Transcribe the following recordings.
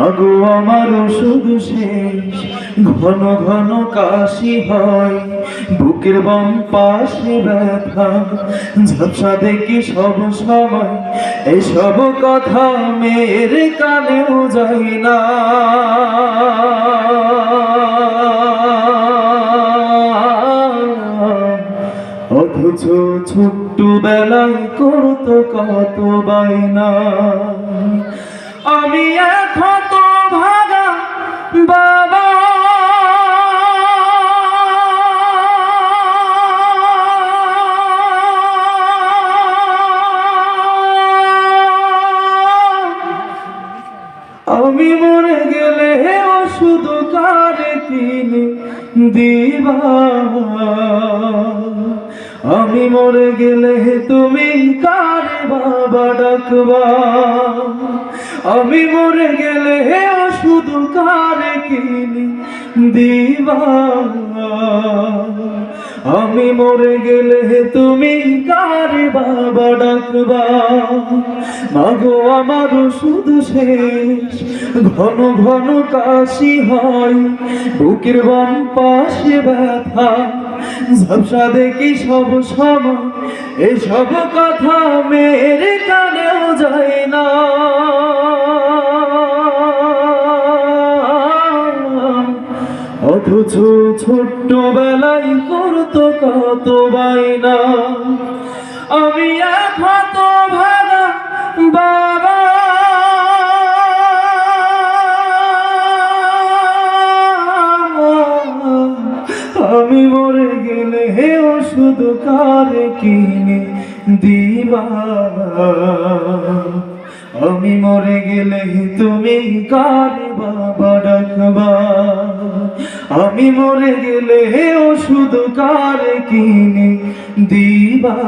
মাগো আমার ওষুধ শেষ। ঘন ঘন কাশি হয়, বুকের বাম পাশে ব্যথা। ঝাপসা দেখি সব সময় এসব কথা মেয়ের কানেও যায় না। অথচ ছোট্ট বেলায় করতো কত বাইনা আমি এখন কিনে দিবা আমি মরে গেলে তুমি কার বাবা ডাকবা? আমি মরে গেলে হে শুধু কার কিনে দিবা আমি মরে গেলে তুমি কারে বাবা ডাকবা? মাগো, আমার শুধু শেষ। ঘন ঘন কাশি হয়, বুকের বাম পাশে ব্যথা। ঝাপসা দেখি সব সময়, এসব কথা মেরে কানেও যায় না। অথচ ছোট্ট বেলায় করতো কত বাইনা আমি হত ভাগা বাবা। আমি মরে গেলে হে ওষুধ কারে কিনে দিবা? আমি মরে গেলে তুমি কারে বাবা আমি মরে গেলে ওষুধ কারে কিনে দিবা।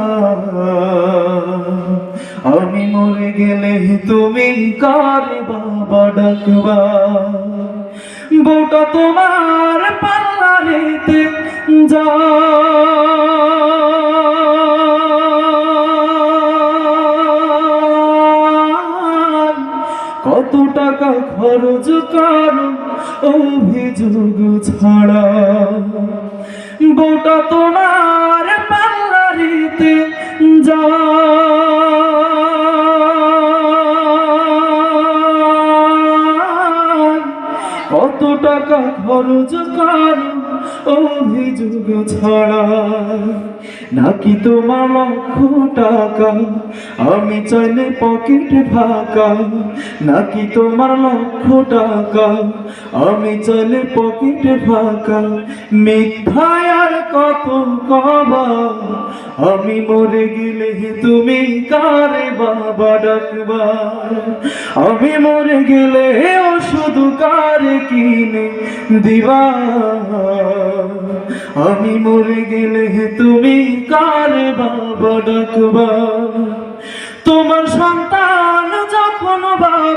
আমি মরে গেলে তুমি কারে বাবা ডাকবা। বউটা তোমার পাল্লারেতে যা। খরচ কর অভিযোগ ছাড়া। গোটা তোমার পাল্লারিতে যা কত টাকা খরচ কর অভিযোগ ছাড়া। নাকি তোমার লক্ষ টাকা? আমি চাইলে পকেট ফাঁকা। নাকি তোমার লক্ষ টাকা? আমি চাইলে পকেট ফাঁকা। মিথ্যায় কত কবা? আমি মরে গেলে তুমি কারে বাবা ডাকবা? আমি মরে গেলে ও শুধু কারে কিনে দিবা? আমি মরে গেলে তুমি কার বাবা ডাকবা? তোমার সন্তান যখন বাবা